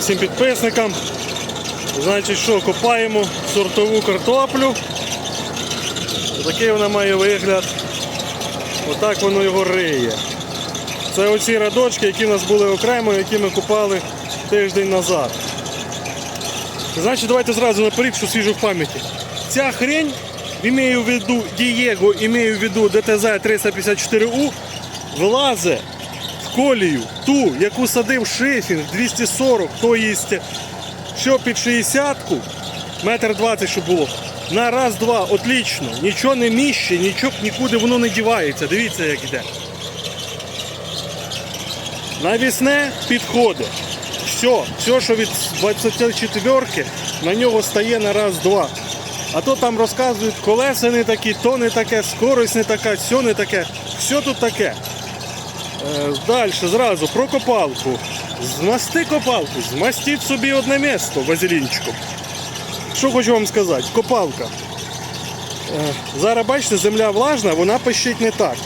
всім підписникам. Значить, що, копаємо сортову картоплю. Такий вона має вигляд. Отак воно його риє. Це оці радочки, які в нас були окремо, які ми купали тиждень назад. Значить, давайте зразу наперед, що свіжу в пам'яті. Ця хрень, імею в виду Дієго, імею в виду ДТЗ 354У, вилазить в колію, ту, яку садив шифінг 240, то їсть, що під 60-ку, метр 20, щоб було. На раз-два, отлично. Нічого не міще, нічого нікуди воно не дівається. Дивіться, як йде. Навісне підходить. Все, все, що від 24-ки, на нього стає на раз-два. А то там розказують, колеса не такі, то не таке, скорость не така, все не таке. Все тут таке. Е, Далі зразу про копалку. Змасти копалку, змастіть собі одне місто вазелінчиком. Що хочу вам сказати, копалка. Е, Зараз бачите, земля влажна, вона пищить не так.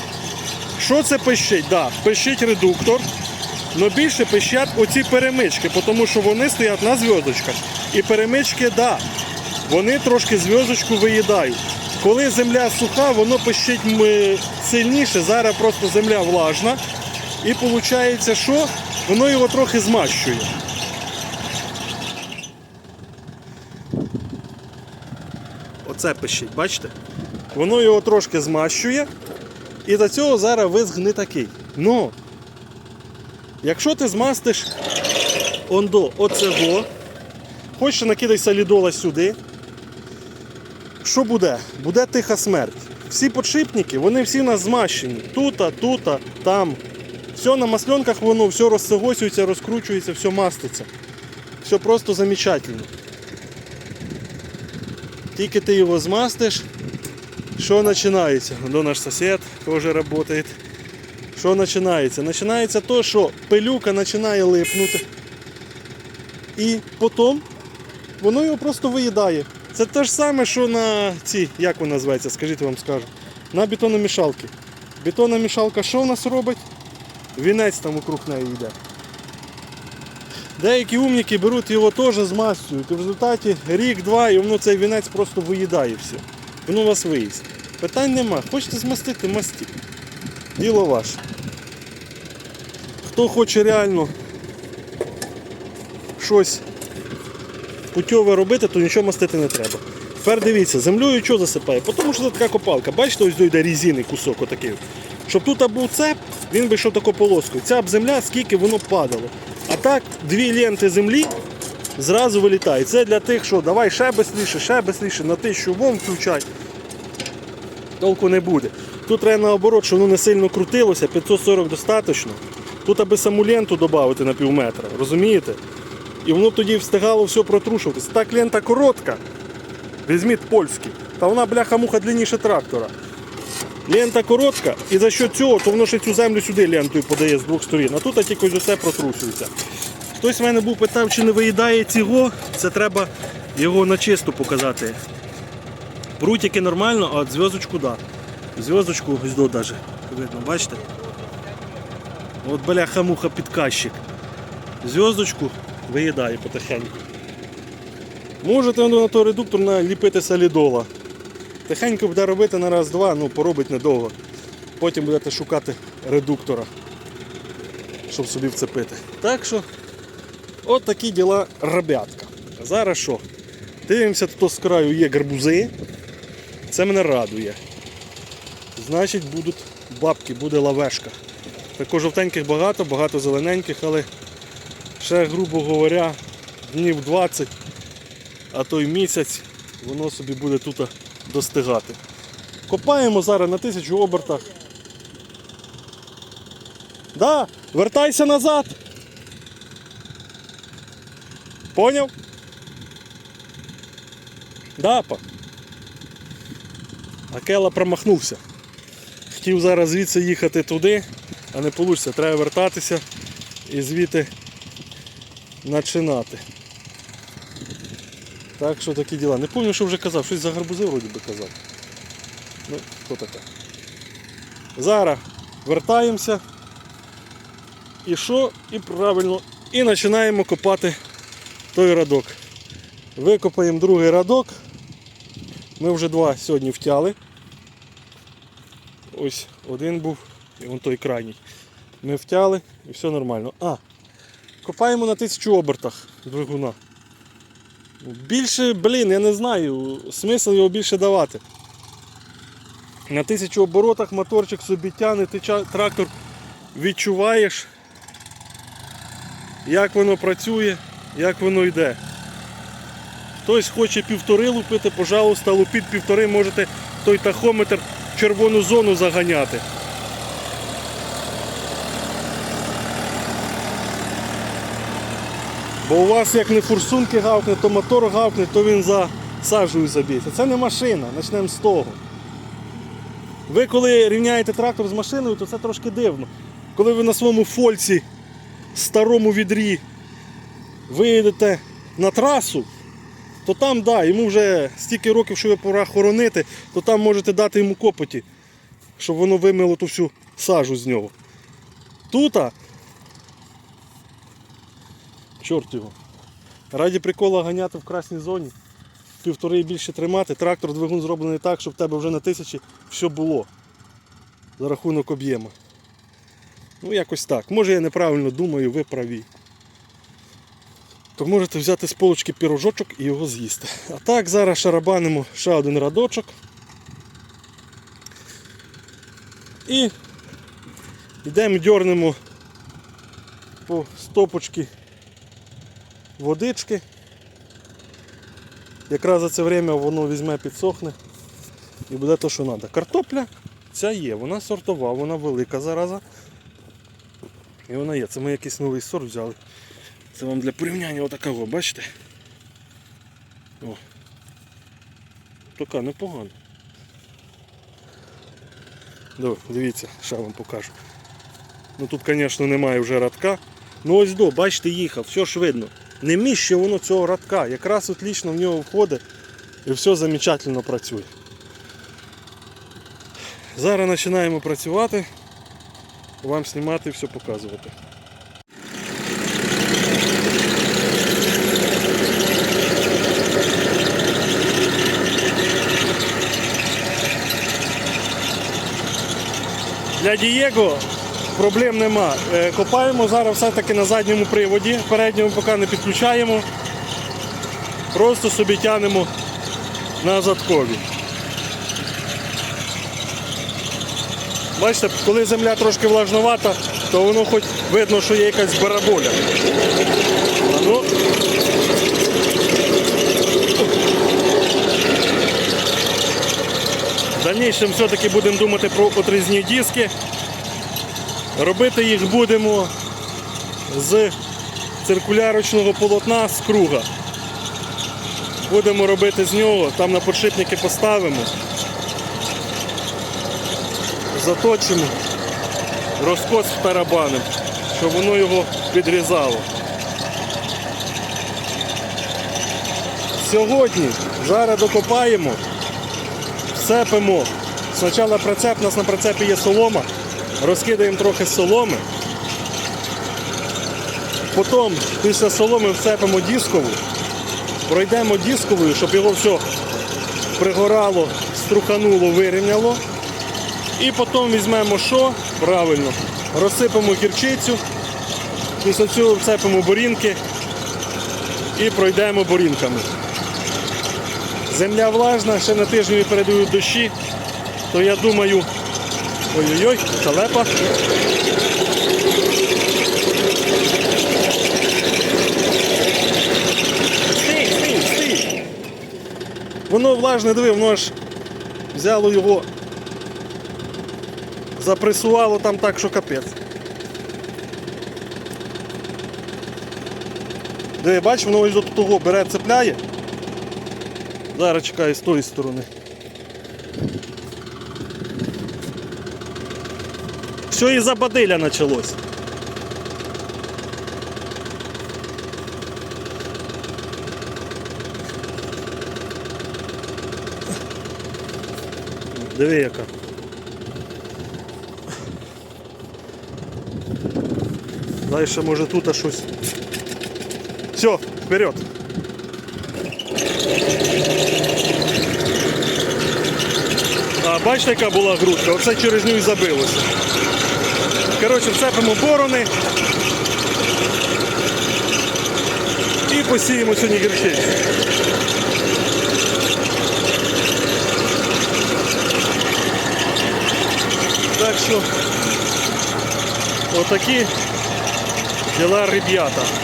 Що це пищить? Да, пищить редуктор, але більше пищать оці перемички, тому що вони стоять на зв'язочках. І перемички, да, вони трошки зв'язочку виїдають. Коли земля суха, воно пищить сильніше, зараз просто земля влажна. І виходить, що воно його трохи змащує. Оце пищить, бачите? Воно його трошки змащує. І до цього зараз визг не такий. Ну, якщо ти змастиш ондо оцего, хочеш накидай солідола сюди, що буде? Буде тиха смерть. Всі подшипники, вони всі нас змащені. Тута, тута, там. Все на масленках воно, все розсогосюється, розкручується, все маститься. Все просто замечательно. Тільки ти його змастиш, що починається? До наш сусід теж працює. Що починається? Починається то, що пилюка починає липнути. І потім воно його просто виїдає. Це те ж саме, що на ці, як вона називається, скажіть вам скажу, на бетономішалки. Бетономішалка що в нас робить? Вінець там вокруг неї йде. Деякі умніки беруть його теж змастюють. І в результаті рік-два і воно цей вінець просто виїдає все. Воно вас виїсть. Питань нема. Хочете змастити, мастіть. Діло ваше. Хто хоче реально щось путьове робити, то нічого мастити не треба. Тепер дивіться, землею що засипає? Тому що це така копалка. Бачите, ось дойде різини кусок отакий. Щоб тут був цеп, він би йшов таку полоскою. Ця б земля, скільки воно падало. А так, дві ленти землі зразу вилітає. Це для тих, що давай ще бистріше, ще бистріше, на тисячу вон включай. Толку не буде. Тут треба наоборот, щоб воно не сильно крутилося, 540 достатньо. Тут аби саму ленту додати на пів метра, розумієте? І воно тоді встигало все протрушуватися. Так лента коротка. Візьміть польський. Та вона бляха-муха длинніше трактора. Лента коротка, і за що цього, то воно ще цю землю сюди лентою подає з двох сторін. А тут тільки ось усе протрушується. Хтось в мене був питав, чи не виїдає цього, це треба його на чисту показати. Прутики нормально, а от зв'язочку да. Зв'язочку ось до даже. Видно, бачите? От бляха-муха підказчик. Зв'язочку виїдає потихеньку. Можете на той редуктор наліпити солідола. Тихенько буде робити на раз-два, ну поробить недовго. Потім будете шукати редуктора, щоб собі вцепити. Так що, от такі діла ребятка. Зараз що? Дивимося, тут з краю є гарбузи. Це мене радує. Значить будуть бабки, буде лавешка. Також жовтеньких багато, багато зелененьких, але ще, грубо говоря, днів 20, а то й місяць, воно собі буде тут достигати. Копаємо зараз на тисячу обертах. Да, вертайся назад. Поняв? Да, па. Акела промахнувся. Хотів зараз звідси їхати туди, а не вийде. Треба вертатися і звідти починати. Так що такі діла. Не пам'ятаю, що вже казав, щось за гарбузи вроді би казав. Ну, хто таке. Зараз вертаємося. І що? І правильно І починаємо копати той радок. Викопаємо другий радок. Ми вже два сьогодні втяли. Ось один був, і вон той крайній. Ми втяли і все нормально. А, копаємо на тисячу обертах двигуна. Більше, блін, я не знаю, смисл його більше давати. На тисячу оборотах моторчик собі тягне, ти трактор відчуваєш, як воно працює, як воно йде. Хтось хоче півтори лупити, пожалуйста, лупіть півтори, можете той тахометр червону зону заганяти. Бо у вас як не форсунки гавкне, то мотор гавкне, то він за сажею заб'ється. Це не машина, почнемо з того. Ви коли рівняєте трактор з машиною, то це трошки дивно. Коли ви на своєму фольці старому відрі виїдете на трасу, то там, да, йому вже стільки років, що ви пора хоронити, то там можете дати йому копоті, щоб воно вимило ту всю сажу з нього. Тута, чорт його, раді прикола ганяти в красній зоні, півтори і більше тримати, трактор двигун зроблений так, щоб в тебе вже на тисячі все було за рахунок об'єму. Ну, якось так. Може я неправильно думаю, ви праві. То можете взяти з полочки пірожочок і його з'їсти. А так, зараз шарабанимо ще один радочок. І йдемо дьорнемо по стопочки водички. Якраз за це время воно візьме, підсохне і буде то, що треба. Картопля ця є, вона сортова, вона велика зараза. І вона є. Це ми якийсь новий сорт взяли. Це вам для порівняння отакого, бачите? О. Така непогана. До, дивіться, ще вам покажу. Ну тут, звісно, немає вже радка. Ну ось до, бачите, їхав, все ж видно. Не міще воно цього радка. Якраз отлично в нього входить і все замечательно працює. Зараз починаємо працювати, вам знімати і все показувати. Для Дієго проблем нема. Е, Копаємо зараз все-таки на задньому приводі, передньому поки не підключаємо. Просто собі тянемо на задкові. Бачите, коли земля трошки влажновата, то воно хоч видно, що є якась бараболя. Ну, в дальнішому все-таки будемо думати про отрізні диски. Робити їх будемо з циркулярочного полотна з круга. Будемо робити з нього, там на подшипники поставимо, заточимо, розкос втарабанимо, щоб воно його підрізало. Сьогодні зараз докопаємо, всепимо. Спочатку прицеп, у нас на прицепі є солома, розкидаємо трохи соломи. Потім після соломи всепимо дискову, пройдемо дисковою, щоб його все пригорало, струхануло, вирівняло. І потім візьмемо що? Правильно, розсипемо гірчицю, після цього всепимо борінки і пройдемо борінками. Земля влажна, ще на тиждень передають дощі, то я думаю, ой-ой-ой, халепа. Стій, стій, стій. Воно влажне, диви, воно аж взяло його, запресувало там так, що капець. Диви, бачиш, воно ось до того бере, цепляє. Зараз чекаю з тої сторони. Все із-за бадиля почалось. Диви яка. Далі може тут щось Все, вперед. Бачите, яка була грудка? Оце через нього і забилося. Коротше, вцепимо борони. І посіємо сьогодні гірчицю. Так що отакі діла ребята.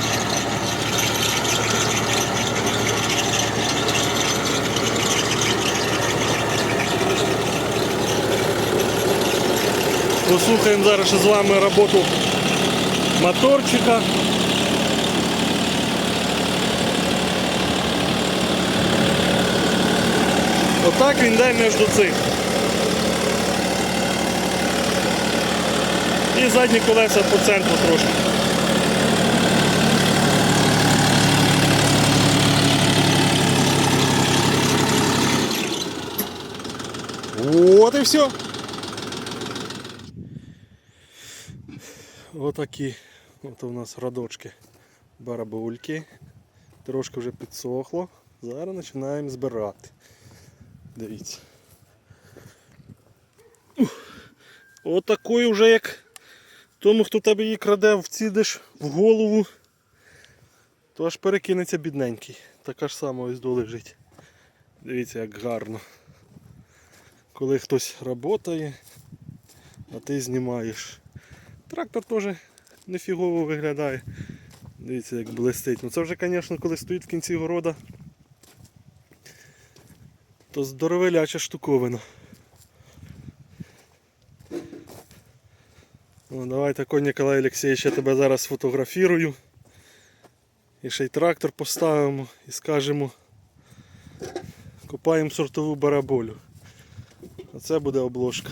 Послухаємо зараз з вами роботу моторчика. Отак він йде між цих. І задні колеса по центру трошки. От і все. Отакі от у нас радочки барабульки. Трошки вже підсохло. Зараз починаємо збирати. Дивіться. Отакою вже як тому, хто тебе її краде, вцідиш в голову, то аж перекинеться бідненький. Така ж сама ось до лежить. Дивіться, як гарно. Коли хтось працює, а ти знімаєш. Трактор теж нефігово виглядає. Дивіться, як блистить. Ну це вже, звісно, коли стоїть в кінці города, то здоровеляча штуковина. Ну, давайте, конь Ніколай Олексійович, я тебе зараз сфотографірую. І ще й трактор поставимо і скажемо, копаємо сортову бараболю. Оце буде обложка.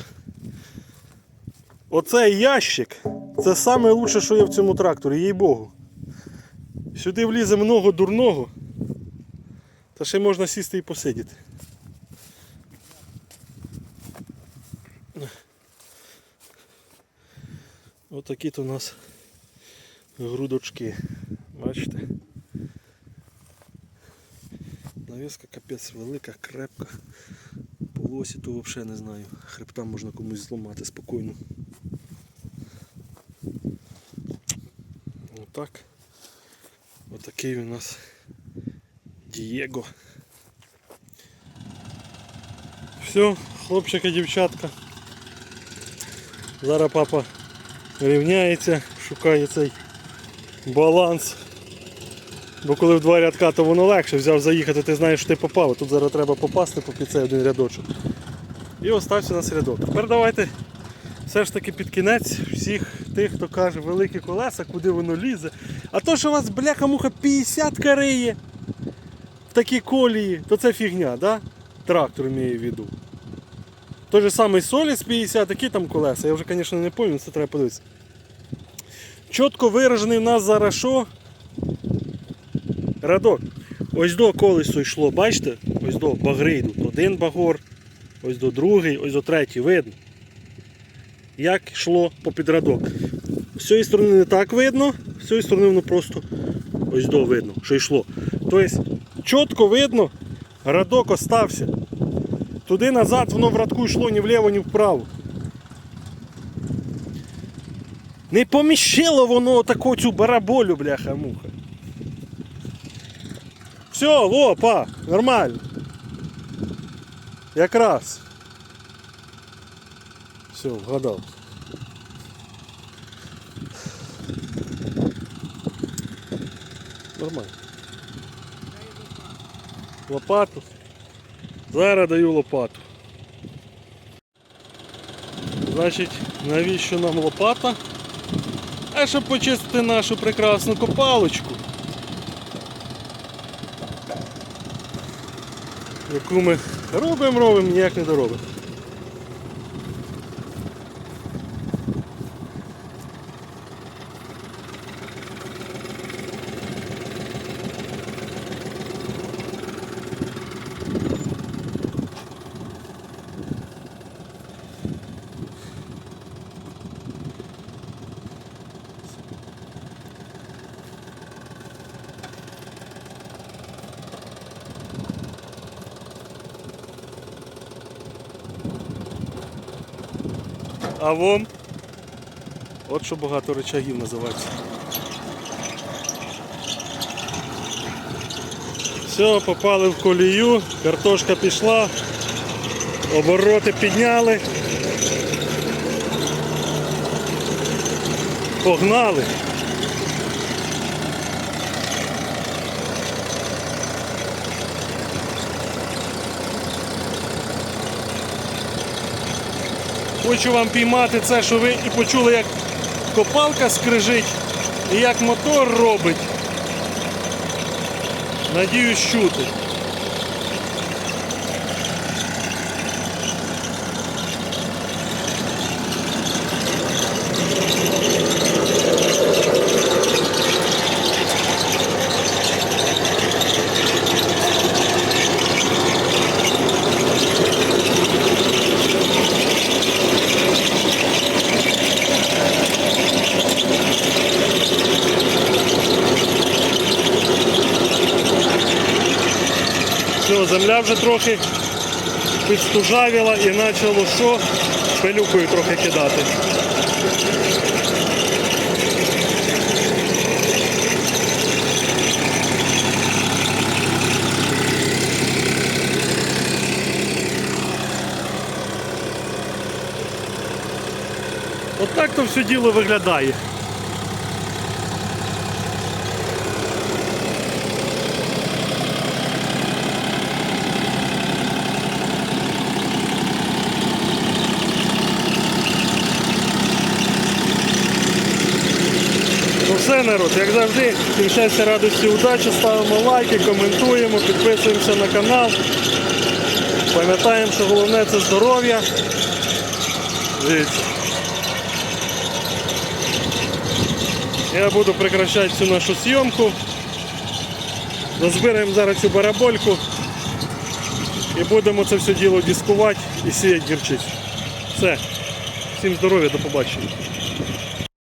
Оцей ящик це саме лучше, що є в цьому тракторі, їй Богу. Сюди влізе много дурного, та ще можна сісти і посидіти. Отакі то у нас грудочки. Бачите? Навіска капець велика, крепка. По осі то взагалі не знаю. Хребта можна комусь зламати спокійно. Отак. Отакий у нас Дієго. Все, хлопчики, дівчатка. Зараз папа рівняється, шукає цей баланс. Бо коли в два рядка, то воно легше, взяв заїхати, ти знаєш, що ти попав. Тут зараз треба попасти по під цей один рядочок. І остався у нас рядок. Тепер давайте все ж таки під кінець всіх тих, хто каже великі колеса, куди воно лізе. А то, що у вас бляха-муха 50 кариє в такій колії, то це фігня, да? Трактор має в виду. Той же самий Соліс 50, які там колеса, я вже, звісно, не пам'ятаю, це треба подивитися. Чітко виражений в нас зараз що? Радок. Ось до колесо йшло, бачите? Ось до багри йдуть. Один багор, ось до другий, ось до третій, видно. Як йшло попід радок. З цієї сторони не так видно, з цієї сторони воно просто ось до видно, що йшло. Тобто чітко видно, радок остався. Туди назад воно в радку йшло ні вліво, ні вправо. Не поміщило воно таку цю бараболю, бляха-муха. Все, во, па, нормально. Якраз. Все, вгадав. Нормально. Лопату. Зараз даю лопату. Значить, навіщо нам лопата? А щоб почистити нашу прекрасну копалочку. Яку ми робимо, робимо, ніяк не доробимо. А вон. От що багато речагів називається. Все, попали в колію, картошка пішла, обороти підняли. Погнали. Хочу вам піймати це, що ви і почули, як копалка скрижить і як мотор робить. Надіюсь, чути. Все, земля вже трохи підстужавіла і почало що? Пилюкою трохи кидати. От так то все діло виглядає. Ну народ, як завжди, всім щастя, радості, удачі, ставимо лайки, коментуємо, підписуємося на канал. Пам'ятаємо, що головне це здоров'я. Я буду прекращати цю нашу зйомку. Дозбираємо зараз цю барабольку і будемо це все діло дискувати і сіяти гірчицю. Все. Всім здоров'я, до побачення.